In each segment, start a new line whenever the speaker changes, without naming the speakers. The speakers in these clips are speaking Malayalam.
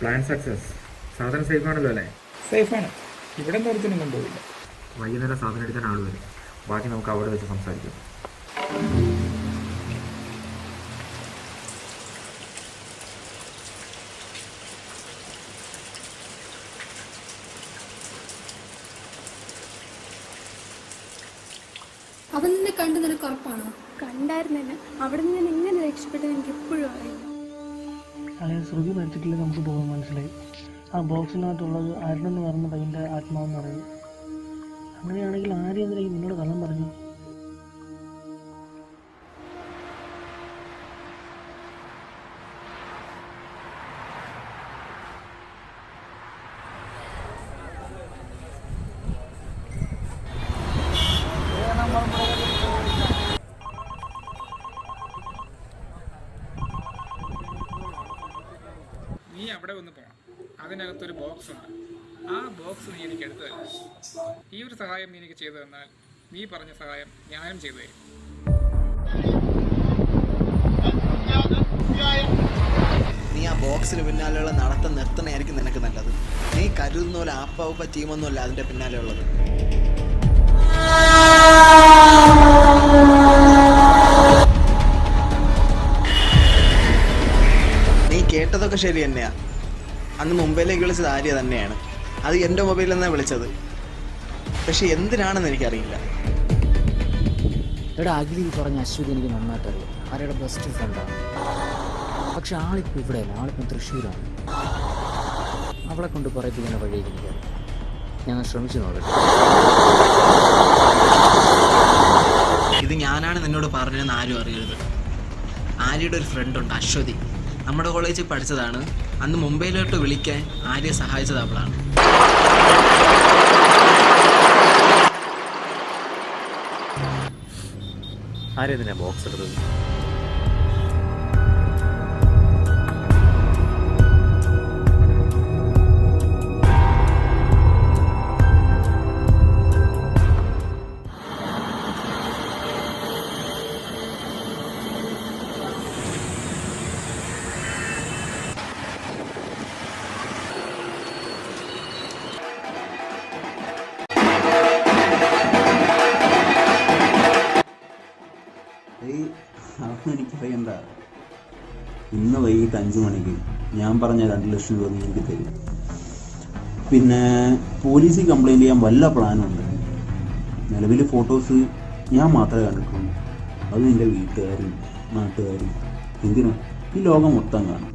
പ്ലാൻ സക്സസ് സാധനം സേഫ് ആണല്ലോ അല്ലേ
സേഫാണ് ഇവിടെ പോയില്ല കൊണ്ടുപോയില്ല.
വൈകുന്നേരം സാധനം എടുക്കാൻ ആൾ വരും. ബാക്കി നമുക്ക് അവിടെ വെച്ച് സംസാരിക്കാം.
അവൻ നിന്നെ കണ്ടു നിനക്ക് ഉറപ്പാണോ?
കണ്ടായിരുന്നെ അവിടെ നിന്ന് ഞാൻ എങ്ങനെ രക്ഷപ്പെട്ടത് എനിക്ക് എപ്പോഴും അറിയില്ല.
അതായത് ശ്രുതി മരിച്ചിട്ടില്ല നമുക്ക് പോകാൻ മനസ്സിലായി. ആ ബോക്സിനകത്തുള്ളത് അരുണെന്ന് പറയുന്ന പയ്യന്റെ ആത്മാവെന്ന് പറയുന്നത് അങ്ങനെയാണെങ്കിൽ ആര് എന്തിനാ ഈ നിന്നോട് കള്ളം പറഞ്ഞു
ബോക്സ് ആ ബോക്സ് നീ എനിക്ക് എടുത്തു തരാം. ഈ ഒരു സഹായം നീ എനിക്ക് ചെയ്തു തന്നാൽ നീ പറഞ്ഞ സഹായം ഞാനും ചെയ്തു തരും.
നീ ആ ബോക്സിന് പിന്നാലെയുള്ള നടത്തം നിർത്തണയായിരിക്കും നിനക്ക് നല്ലത്. നീ കരുതുന്ന പോലെ ആപ്പാവപ്പ ടീമൊന്നുമല്ല അതിന്റെ പിന്നാലെ ഉള്ളത് നീ കേട്ടതൊക്കെ ശരി തന്നെയാ. അന്ന് മുംബൈയിലേക്ക് വിളിച്ചത് ആര്യ തന്നെയാണ്. അത് എന്റെ മൊബൈലിൽ നിന്നാണ് വിളിച്ചത്. പക്ഷെ എന്തിനാണെന്ന് എനിക്കറിയില്ല.
എടാ അഖിലി പറഞ്ഞ അശ്വതി എനിക്ക് നന്നായിട്ട് അറിയാം ആരുടെ ബെസ്റ്റ് ഫ്രണ്ടാണ് പക്ഷെ ആളിപ്പോൾ ഇവിടെയല്ല. ആളിപ്പം തൃശ്ശൂരാണ്. അവളെ കൊണ്ട് പറയിപ്പിക്കുന്ന വഴിയേക്ക് എനിക്കറിയാം ഞാൻ ശ്രമിച്ചു നോക്കട്ടെ.
ഇത് ഞാനാണ് നിന്നോട് പറഞ്ഞതെന്ന് ആരും അറിയരുത്. ആര്യയുടെ ഒരു ഫ്രണ്ട് ഉണ്ട് അശ്വതി. നമ്മുടെ കോളേജിൽ പഠിച്ചതാണ്. അന്ന് മുംബൈയിലോട്ട് വിളിക്കാൻ ആര്യ സഹായിച്ചത് അവളാണ്.
ആരെന്തിനാ ബോക്സ് എടുത്തത്?
അതൊന്നും എനിക്കറിയണ്ട ഇന്ന് വൈകിട്ട് അഞ്ചു മണിക്ക്. ഞാൻ പറഞ്ഞ രണ്ട് ലക്ഷം രൂപ നീ എനിക്ക് തരും. പിന്നെ പോലീസിൽ കംപ്ലൈന്റ് ചെയ്യാൻ വല്ല പ്ലാനും ഉണ്ട്? നിലവിൽ ഫോട്ടോസ് ഞാൻ മാത്രമേ കണ്ടിട്ടുള്ളൂ. അത് എന്റെ വീട്ടുകാരും നാട്ടുകാരും. എന്തിനും? ഈ ലോകം മൊത്തം കാണും.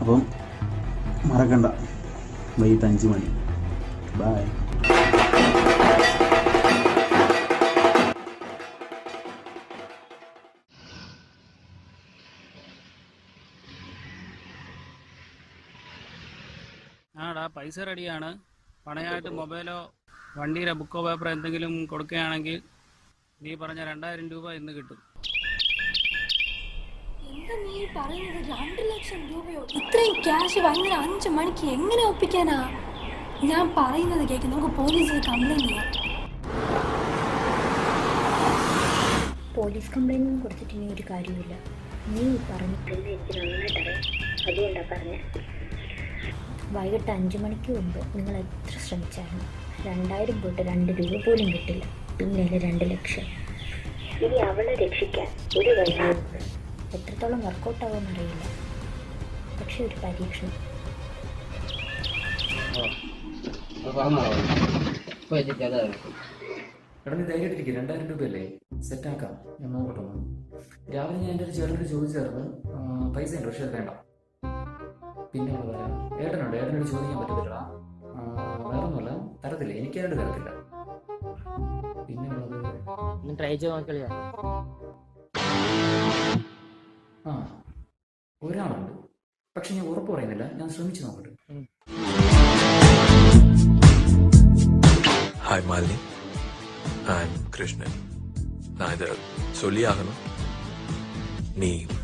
അപ്പം മറക്കണ്ട. വൈകിട്ട് അഞ്ച് മണി. ബായ്
പൈസ റെഡിയാണ്. പണയമായിട്ട് മൊബൈലോ വണ്ടിയുടെ ബുക്കോ പേപ്പറോ എന്തെങ്കിലും കൊടുക്കുകയാണെങ്കിൽ നീ പറഞ്ഞ രണ്ടായിരം രൂപ ഇന്ന് കിട്ടും.
എന്താ നീ പറയുന്നത്? രണ്ട് ലക്ഷം രൂപയോ? ഇത്രയും ക്യാഷ് വൈകുന്നേരം അഞ്ച് മണിക്ക് എങ്ങനെ ഒപ്പിക്കാനാ? ഞാൻ പറയുന്നത് കേൾക്ക് നമുക്ക് പോലീസിൽ കംപ്ലൈന്റ് ചെയ്യാം.
പോലീസ് കംപ്ലൈന്റ് ഒന്നും കൊടുത്തിട്ട് ഇനി ഒരു കാര്യമില്ല നീ പറഞ്ഞിട്ടുണ്ട് എനിക്ക് നന്നായിട്ടറിയാം അതുകൊണ്ടാണ് പറഞ്ഞത് വൈകിട്ട് അഞ്ച് മണിക്ക് മുമ്പ് നിങ്ങൾ എത്ര ശ്രമിച്ചാലും രണ്ടായിരം പോയിട്ട് രണ്ട് രൂപ പോലും കിട്ടില്ല. പിന്നെ രണ്ട് ലക്ഷം. ഇനി അവളെ രക്ഷിക്കാൻ ഒരു വഴിയുണ്ട് എത്രത്തോളം വർക്കൗട്ടാവുമെന്ന് അറിയില്ല. പക്ഷെ ഒരു പരീക്ഷണം.
ധൈര്യമായിട്ടിരിക്കും രണ്ടായിരം രൂപയല്ലേ? സെറ്റാക്കാം ഞാൻ നോക്കട്ടെ. രാവിലെ ഞാൻ എന്റെ ഒരു ചേട്ടനോട് ചോദിച്ചായിരുന്നു. പൈസ ഉണ്ട് പക്ഷെ അത് വേണ്ട. പിന്നെ ഉള്ളത് ആരാ? ഏട്ടനുണ്ട് ഏട്ടനോട് ചോദിക്കാൻ പറ്റത്തില്ലടാ ആ, വേറൊന്നുമല്ല തരത്തില്ല എനിക്കായിട്ട് തരത്തില്ല പിന്നെ ഉള്ളത്
ട്രൈ ചെയ്ത് നോക്കിയാ
ആ ഒരാളുണ്ട് പക്ഷെ ഞാൻ ഉറപ്പ് പറയുന്നില്ല ഞാൻ ശ്രമിച്ചു നോക്കട്ടെ
hi Malini I am Krishnan நான் இதை சொல்லி ஆகணும் நீ அவ்வளோ வள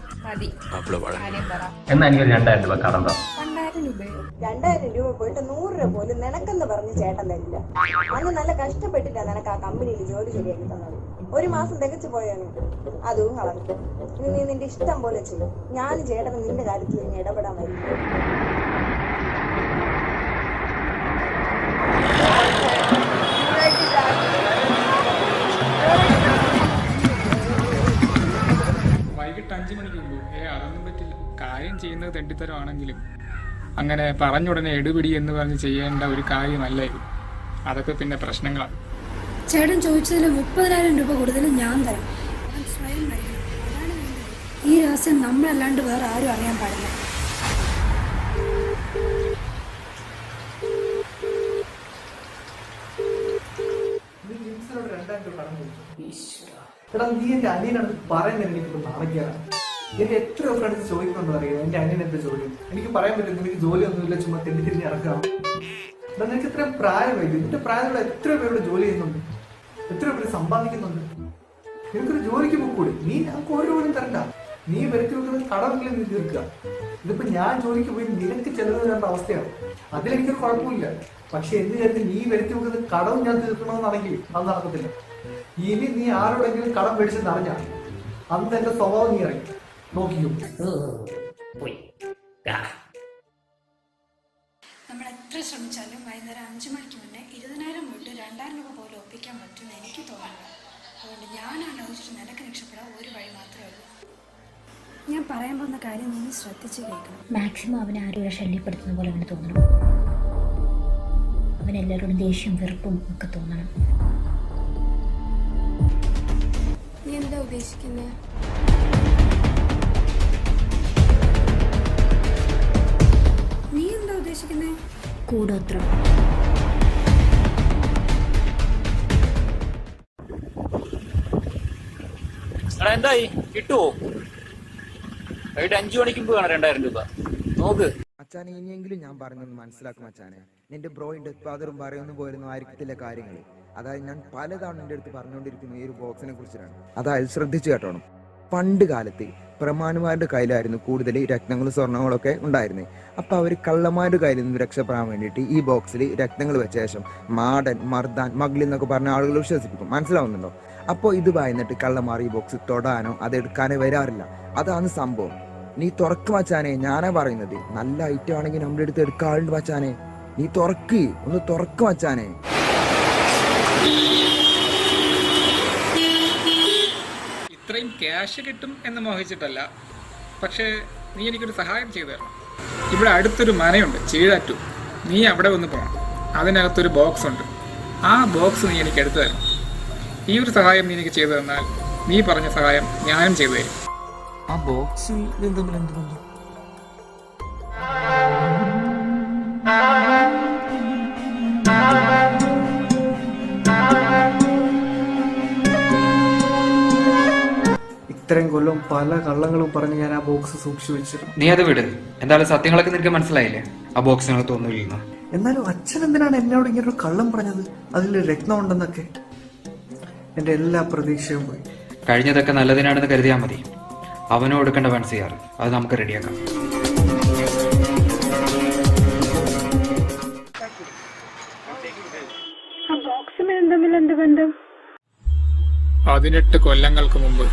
എന്നാ എനിക്കൊരു രണ്ടായിരം രൂപ കടം
രണ്ടായിരം
രൂപ പോയിട്ട് നൂറ് രൂപ പോലും നിനക്കെന്ന് പറഞ്ഞ് ചേട്ടൻ തരില്ല. അന്ന് നല്ല കഷ്ടപ്പെട്ടിട്ടാ നിനക്ക് ആ കമ്പനിയിൽ ജോലി ശരിയാക്കി തന്നത്. ഒരു മാസം തികച്ചു പോയാണ്. അതും കളഞ്ഞു. ഇനി നീ നിന്റെ ഇഷ്ടം പോലെ ചെയ്യും. ഞാൻ ചേട്ടന് നിന്റെ കാര്യത്തിൽ ഇനി ഇടപെടാൻ വരില്ല.
തെണ്ടിത്തരമാണെങ്കിലും അങ്ങനെ പറഞ്ഞുടനെ എടുപിടി എന്ന് പറഞ്ഞ് ചെയ്യേണ്ട ഒരു കാര്യമല്ല ഇത്. അതൊക്കെ പിന്നെ പ്രശ്നങ്ങളാണ്.
ചേട്ടൻ ചോദിച്ചതിൽ മുപ്പതിനായിരം രൂപ കൂടുതൽ ഞാൻ തരാം. സ്വയം ഈ രഹസ്യം നമ്മളല്ലാണ്ട് വേറെ ആരും അറിയാൻ പാടില്ല.
എടാ നീ എന്റെ അനിയനാണ് പറയുന്നത് എനിക്ക് നാളെക്കാണ് എന്റെ എത്രയോ ഫ്രണ്ട്സ് ചോദിക്കുന്നുണ്ടോ അറിയാം? എന്റെ അനിയൻ എന്താ ജോലി? എനിക്ക് പറയാൻ പറ്റും നിനക്ക് ജോലിയൊന്നുമില്ല ചുമ്മാ തെണ്ടി തിരിഞ്ഞ് ഇറക്കാം എന്നാൽ നിനക്ക് ഇത്രയും പ്രായമായി നിന്റെ പ്രായമുള്ള എത്ര പേരോട് ജോലി ചെയ്യുന്നുണ്ട്? എത്ര പേര് സമ്പാദിക്കുന്നുണ്ട്? നിനക്കൊരു ജോലിക്ക് പോക്കൂടി? നീ ഞങ്ങൾക്ക് ഓരോ പോലും തരണ്ട. നീ വരുത്തി വെക്കുന്ന കടമെങ്കിലും നീ തീർക്കുക. ഇതിപ്പോ ഞാൻ ജോലിക്ക് പോയി നിനക്ക് ചെലവ് തരേണ്ട അവസ്ഥയാണ്. അതിലെനിക്കൊരു കുഴപ്പമില്ല. പക്ഷെ എന്ത് കരുതി നീ വരുത്തി വെക്കുന്ന കടവും ഞാൻ തീർക്കണമെന്നാണെങ്കിൽ അത് നടക്കത്തില്ല. ഇനി നീ ആരോടെങ്കിലും കടം മേടിച്ചെന്ന് അറിഞ്ഞാൽ അന്ന് എന്റെ സ്വഭാവം നീ അറിയും. നോക്കിയോ?
നമ്മൾ എത്ര ശ്രമിച്ചാലും വൈകുന്നേരം അഞ്ച് മണിക്ക് മുന്നേ ഇരുപതിനായിരം പോയിട്ട് രണ്ടായിരം രൂപ പോലും ഒപ്പിക്കാൻ പറ്റുമെന്ന് എനിക്ക് തോന്നുന്നു അതുകൊണ്ട് ഞാൻ ആലോചിച്ചിട്ട് നിനക്ക് രക്ഷപ്പെടാൻ ഒരു വഴി മാത്രമേ ഉള്ളൂ. ഞാൻ പറയാൻ പോകുന്ന കാര്യം നീ ശ്രദ്ധിച്ച് കേൾക്കണം.
മാക്സിമം അവനെ ആരും ശല്യപ്പെടുത്തുന്ന പോലെ അവന് തോന്നണം അവൻ എല്ലാവരോടും ദേഷ്യം വെറുപ്പും ഒക്കെ തോന്നണം.
നീ എന്താ ഉദ്ദേശിക്കുന്നത് ഉദ്ദേശിക്കുന്നത്
കൂടോത്രം.
എന്തായി? കിട്ടുവോ? വൈകിട്ട് അഞ്ചു മണിക്ക് മുമ്പ് രണ്ടായിരം രൂപ. നോക്ക്.
അച്ഛാനെ ഇനിയെങ്കിലും ഞാൻ പറഞ്ഞൊന്ന് മനസ്സിലാക്കും അച്ഛാനെ. നിന്റെ ബ്രോയിന്റെ ഫാദറും പറയുന്നു പോയിരുന്നു ആയിരിക്കത്തില്ല കാര്യങ്ങൾ അതായത് ഞാൻ പലതവണ എന്റെ അടുത്ത് പറഞ്ഞുകൊണ്ടിരിക്കുന്ന ഈ ഒരു ബോക്സിനെ കുറിച്ചിട്ടാണ്. അതായത് ശ്രദ്ധിച്ചു കേട്ടോണം. പണ്ട് കാലത്ത് പ്രമാണിമാരുടെ കയ്യിലായിരുന്നു കൂടുതൽ രത്നങ്ങളും സ്വർണങ്ങളൊക്കെ ഉണ്ടായിരുന്നത്. അപ്പൊ അവർ കള്ളന്മാരുടെ കയ്യിൽ നിന്ന് രക്ഷപ്പെടാൻ വേണ്ടിയിട്ട് ഈ ബോക്സിൽ രത്നങ്ങൾ വെച്ച ശേഷം മാടൻ മർദാൻ മഗ്ലി എന്നൊക്കെ പറഞ്ഞ ആളുകൾ വിശ്വസിപ്പിക്കും. മനസ്സിലാവുന്നുണ്ടോ? അപ്പോൾ ഇത് വായിന്നിട്ട് കള്ളന്മാർ ഈ ബോക്സ് തൊടാനോ അത് എടുക്കാനോ വരാറില്ല. അതാണ് സംഭവം. നീ തുറക്ക് വച്ചാനേ ഞാനാ പറയുന്നത്. നല്ല ഐറ്റം ആണെങ്കിൽ നമ്മുടെ അടുത്ത് എടുക്കാറുണ്ട് വച്ചാനേ നീ തുറക്ക്. ഒന്ന് തുറക്ക് മച്ചാനെ
ഇത്രയും ക്യാഷ് കിട്ടും എന്ന് മോഹിച്ചിട്ടല്ല. പക്ഷേ നീ എനിക്കൊരു സഹായം ചെയ്തു തരണം. ഇവിടെ അടുത്തൊരു മനയുണ്ട് ചീഴാറ്റു. നീ അവിടെ ഒന്ന് പോകണം അതിനകത്തൊരു ബോക്സ് ഉണ്ട്. ആ ബോക്സ് നീ എനിക്ക് എടുത്തു തരണം. ഈ ഒരു സഹായം നീ എനിക്ക് ചെയ്തു തന്നാൽ നീ പറഞ്ഞ സഹായം ഞാനും ചെയ്തു തരും.
ആ ബോക്സിൽ എന്തെങ്കിലും തമ്മിൽ
ഇത്രയും കൊല്ലം പല കള്ളങ്ങളും പറഞ്ഞ് ഞാൻ ആ ബോക്സ് സൂക്ഷിച്ചു വെച്ചിരുന്നു.
നീ അത് വിട്. എന്തായാലും സത്യങ്ങളൊക്കെ നിനക്ക് മനസ്സിലായില്ലേ? ആ ബോക്സിനകത്ത് ഒന്നുമില്ലെന്ന്
എന്നാലും അച്ഛൻ എന്തിനാണ് എന്നോട് ഇങ്ങനെ ഒരു കള്ളം പറഞ്ഞത്? അതിൽ രത്നം ഉണ്ടെന്നൊക്കെ. എന്റെ എല്ലാ പ്രതീക്ഷയും പോയി.
കഴിഞ്ഞതൊക്കെ നല്ലതിനാണെന്ന് കരുതിയാൽ മതി. അവനും എടുക്കേണ്ട വൺ സി ആർ അത് നമുക്ക് റെഡിയാക്കാം
പതിനെട്ട് കൊല്ലങ്ങൾക്ക് മുമ്പ്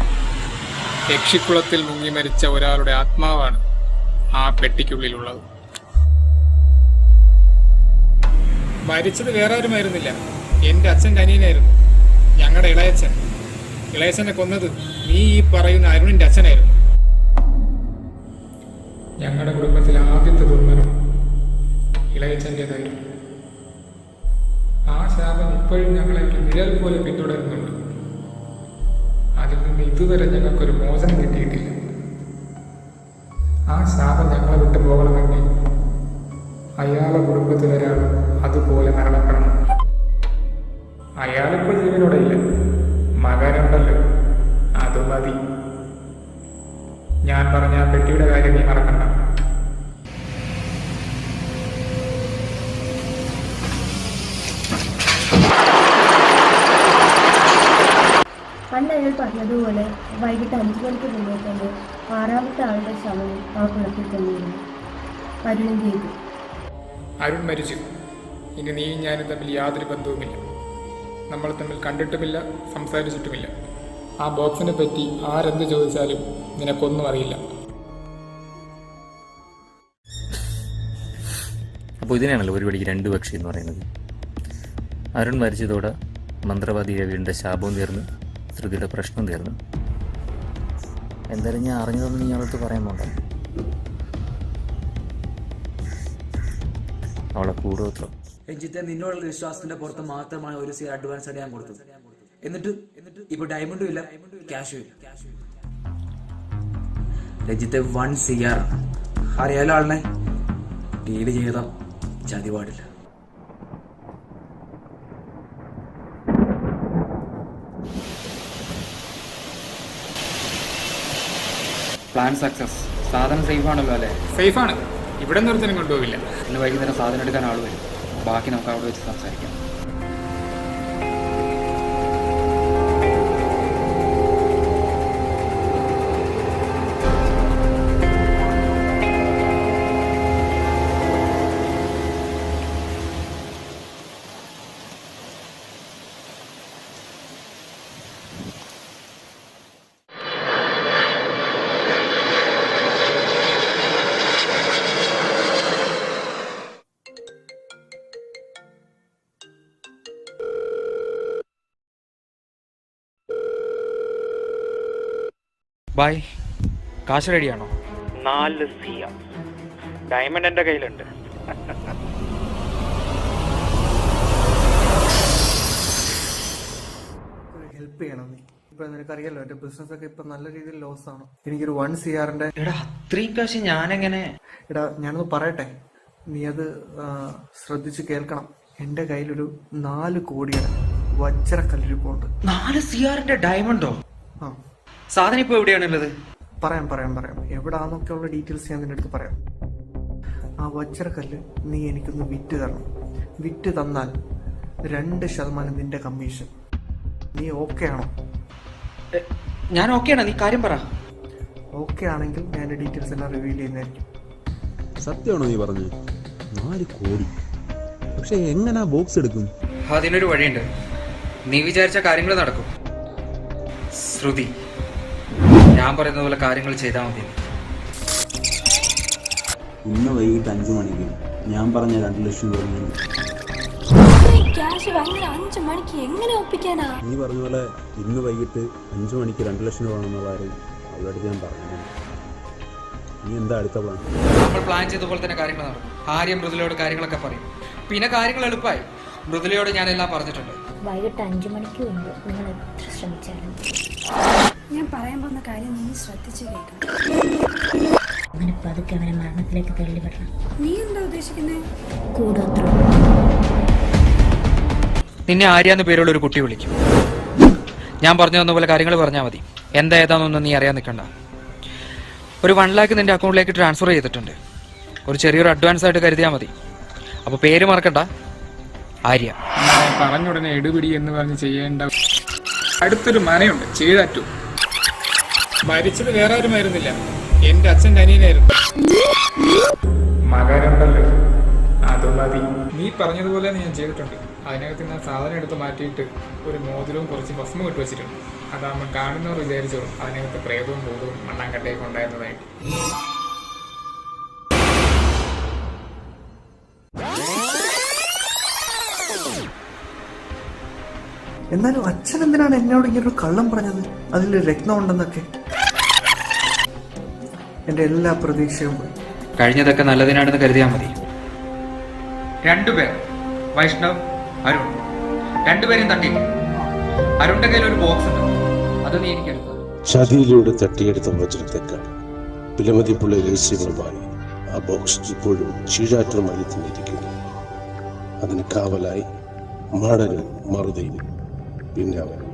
യക്ഷിക്കുളത്തിൽ മുങ്ങി മരിച്ച ഒരാളുടെ ആത്മാവാണ് ആ പെട്ടിക്കുള്ളിലുള്ളത്. മരിച്ചത് വേറെ ആരുമായിരുന്നില്ല എന്റെ അച്ഛന്റെ അനിയനായിരുന്നു ഞങ്ങളുടെ ഇളയച്ചൻ ഇളയച്ചനെ കൊന്നത് നീ ഈ പറയുന്ന അരുണിന്റെ അച്ഛനായിരുന്നു. ഞങ്ങളുടെ കുടുംബത്തിലെ ആദ്യത്തെ ദുർമരം ഇളയച്ചന്റെതായിരുന്നു ആ ശാപം ഇപ്പോഴും ഞങ്ങളെ നിഴൽ പോലെ പിന്തുടരുന്നുണ്ട്. അതിൽ നിന്ന് ഇതുവരെ ഞങ്ങൾക്കൊരു മോചനം കിട്ടിയിട്ടില്ല. ആ ശാപം ഞങ്ങളെ വിട്ടു പോകണമെങ്കിൽ അയാളെ കുടുംബത്തിലൊരാൾ അതുപോലെ മരണപ്പെടണം. അയാളിപ്പോൾ ജീവനോടെ ഇല്ല. മകനുണ്ടല്ലോ. അത് മതി. ഞാൻ പറഞ്ഞ പെട്ടിയുടെ കാര്യം നീ മറക്കണ്ട.
അതുപോലെ വൈകിട്ട് അഞ്ച് മണിക്ക് മുന്നേ തന്നെ ആറാമത്തെ ആളുടെ സമയം ആ കുളത്തിൽ തന്നെയിരുന്നു അരുണും ചെയ്തു?
അരുൺ മരിച്ചു. ഇനി നീയും ഞാനും തമ്മിൽ യാതൊരു ബന്ധവുമില്ല. നമ്മൾ തമ്മിൽ കണ്ടിട്ടുമില്ല സംസാരിച്ചിട്ടുമില്ല. ആ ബോക്സിനെ പറ്റി ആരെന്ത് ചോദിച്ചാലും നിനക്കൊന്നും അറിയില്ല.
അപ്പോൾ ഇതിനാണല്ലോ ഒരു വഴിക്ക് രണ്ട് പക്ഷി എന്ന് പറയുന്നത്. അരുൺ മരിച്ചതോടെ മന്ത്രവാദി രവിയുടെ ശാപവും തീർന്നു. ശ്രുതിയുടെ പ്രശ്നം തീർന്നു. എന്തായാലും ഞാൻ അറിഞ്ഞതൊന്നും നീ അവളടുത്ത് പറയാൻ പോണ്ട. അവളെ കൂടുവത്രോ
രഞ്ജിത്തെ നിന്നോടുള്ള വിശ്വാസത്തിന്റെ പുറത്ത് മാത്രമാണ് ഒരു സി അഡ്വാൻസ് ആയിട്ട് ഞാൻ കൊടുത്തത്. എന്നിട്ട് ഇപ്പൊ ഡയമണ്ടും ഇല്ല ക്യാഷും ഇല്ല. രഞ്ജിത്തെ വൺ സി ആർ അറിയാലോ ആളിനെ? ഡീൽ ചെയ്ത ചതി പാടില്ല
പ്ലാൻ സക്സസ് സാധനം സേഫ് ആണല്ലോ അല്ലേ?
സേഫാണ് ഇവിടെ നിർത്തനും കൊണ്ടുപോകില്ല
ഇന്ന് വൈകുന്നേരം സാധനം എടുക്കാൻ ആൾ വരും. ബാക്കി നമുക്ക് അവിടെ വെച്ച് സംസാരിക്കാം. ബായ് കാശ് റെഡിയാണോ?
നാല് സിയ. ഡയമണ്ട് എന്റെ കയ്യിലുണ്ട്.
ഹെൽപ്പ് ചെയ്യണം നീ. ഇപ്പൊ നിനക്കറിയാലോ എന്റെ ബിസിനസ് ഒക്കെ ഇപ്പൊ നല്ല രീതിയിൽ ലോസ് ആണ്. എനിക്കൊരു വൺ സി ആറിന്റെ
എടാ അത്രയും കാശ് ഞാനെങ്ങനെ
എടാ ഞാനൊന്ന് പറയട്ടെ. നീ അത് ആ, ശ്രദ്ധിച്ച് കേൾക്കണം. എന്റെ കയ്യിലൊരു നാല് കോടിയുടെ വജ്രക്കല്ലിരിപ്പുണ്ട്.
നാല് സി ആറിന്റെ ഡയമണ്ടോ?
ആ.
സാധനം ഇപ്പൊ എവിടെയാണുള്ളത്?
പറയാം പറയാം പറയാം. എവിടാന്നൊക്കെ ഉള്ള ഡീറ്റെയിൽസ് ഞാൻ നിന്റെ അടുത്ത് പറയാം. ആ വജ്രക്കല്ല് നീ എനിക്കൊന്ന് വിറ്റ് തരണം. വിറ്റ് തന്നാൽ രണ്ട് ശതമാനം നിന്റെ കമ്മീഷൻ നീ ഓക്കെ ആണോ?
ഞാൻ ഓക്കെയാണ് നീ കാര്യം പറ.
ഓക്കെ ആണെങ്കിൽ ഞാൻ ഡീറ്റെയിൽസ് എല്ലാം റിവീൽ ചെയ്യുന്നതായിരിക്കും.
സത്യമാണോ നീ പറഞ്ഞത്? നാല് കോടി. പക്ഷെ എങ്ങനെ ബോക്സ് എടുക്കും?
അതിനൊരു വഴിയുണ്ട്. നീ വിചാരിച്ച കാര്യങ്ങൾ നടക്കും. ശ്രുതി. ഞാൻ പറയുന്ന പോലെ കാര്യങ്ങൾ ചെയ്താൽ മതി.
ഇന്ന് വൈകിട്ട് അഞ്ചു മണിക്ക്. ഞാൻ പറഞ്ഞ രണ്ട് ലക്ഷം രൂപ
ക്യാഷ് അഞ്ച് മണിക്ക് എങ്ങനെ ഒപ്പിക്കാനാ?
നീ പറഞ്ഞ പോലെ ഇന്ന് വൈകിട്ട് അഞ്ചു മണിക്ക് രണ്ട് ലക്ഷം രൂപ വേണമെന്ന കാര്യം അവരോട് ഞാൻ പറഞ്ഞു നീ എന്താ അടുത്ത പ്ലാൻ
നമ്മൾ പ്ലാൻ ചെയ്ത പോലെ തന്നെ കാര്യങ്ങൾ നടക്കും. ആര്യം മൃദുലയോട് കാര്യങ്ങളൊക്കെ പറയും. പിന്നെ കാര്യങ്ങൾ എളുപ്പമായി. മൃദുലയോട് ഞാൻ എല്ലാം പറഞ്ഞിട്ടുണ്ട്.
വൈകിട്ട് അഞ്ചു മണിക്ക് മുമ്പ് നിങ്ങൾ എത്ര ശ്രമിച്ചാലും
ഞാൻ പറയാൻ പോകുന്ന കാര്യം നീ ശ്രദ്ധിച്ചു കേൾക്കണം.
അവനെ പതുക്കെ അവനെ മരണത്തിലേക്ക് തള്ളിവിടണം.
നീ എന്താ ഉദ്ദേശിക്കുന്നത്
കൂടോത്ര.
നിന്നെ ആര്യ എന്ന് പേരുള്ള ഒരു കുട്ടി വിളിക്കും. ഞാൻ പറഞ്ഞു തന്ന പോലെ കാര്യങ്ങൾ പറഞ്ഞാൽ മതി. എന്താ ഏതാന്നൊന്നും നീ അറിയാൻ നിൽക്കണ്ട. ഒരു വൺ ലാക്ക് നിന്റെ അക്കൗണ്ടിലേക്ക് ട്രാൻസ്ഫർ ചെയ്തിട്ടുണ്ട്. ഒരു ചെറിയൊരു അഡ്വാൻസ് ആയിട്ട് കരുതിയാൽ മതി. അപ്പോൾ പേര് മറക്കണ്ട. ആര്യ.
പറഞ്ഞുടനെ എടുപിടി എന്ന് പറഞ്ഞ് ചെയ്യേണ്ട അടുത്തൊരു മനയുണ്ട്. ചീഴാറ്റു. മരിച്ചത് വേറെ ആരുമായിരുന്നില്ല എന്റെ അച്ഛന്റെ അനിയനായിരുന്നു മകനുണ്ടല്ലോ. അത് മതി. നീ പറഞ്ഞതുപോലെ ഞാൻ ചെയ്തിട്ടുണ്ട്. അതിനകത്ത് ഞാൻ സാധനം എടുത്ത് മാറ്റിയിട്ട് ഒരു മോതിരവും കുറച്ച് ഭസ്മം ഇട്ട് വെച്ചിട്ടുണ്ട്. അതാകുമ്പോൾ കാണുന്നവർ വിചാരിച്ചോളും അതിനകത്ത് പ്രേതവും ഭൂതവും മണ്ണാങ്കട്ടയൊക്കെ ഉണ്ടായിരുന്നതായിട്ട്.
എന്നാലും അച്ഛൻ എന്തിനാണ് എന്നോട് ഇങ്ങനെ ഒരു കള്ളം പറഞ്ഞത്? അതിൽ രത്നം ഉണ്ടെന്നൊക്കെ. എന്റെ എല്ലാ പ്രതീക്ഷയും പോയി.
കഴിഞ്ഞതൊക്കെ നല്ലതിനാണെന്ന് കരുതിയാൽ മതി. രണ്ടുപേർ വൈഷ്ണവ് അരുൺ. രണ്ടുപേരും തട്ടി. അരുണിന്റെ കയ്യിൽ ഒരു ബോക്സ് ഉണ്ട്. അത് നീ എനിക്ക്
ചതിയിലൂടെ തട്ടിയെടുത്ത വജ്രത്തെക്കാൾ വിലമതിപ്പുള്ള രഹസ്യങ്ങളുമായി ആ ബോക്സ് ഇപ്പോഴും ചീഴാറ്റമായി തന്നിരിക്കുന്നു അതിന് കാവലായി മാടനും മറുതയും പിന്നെ അവൻ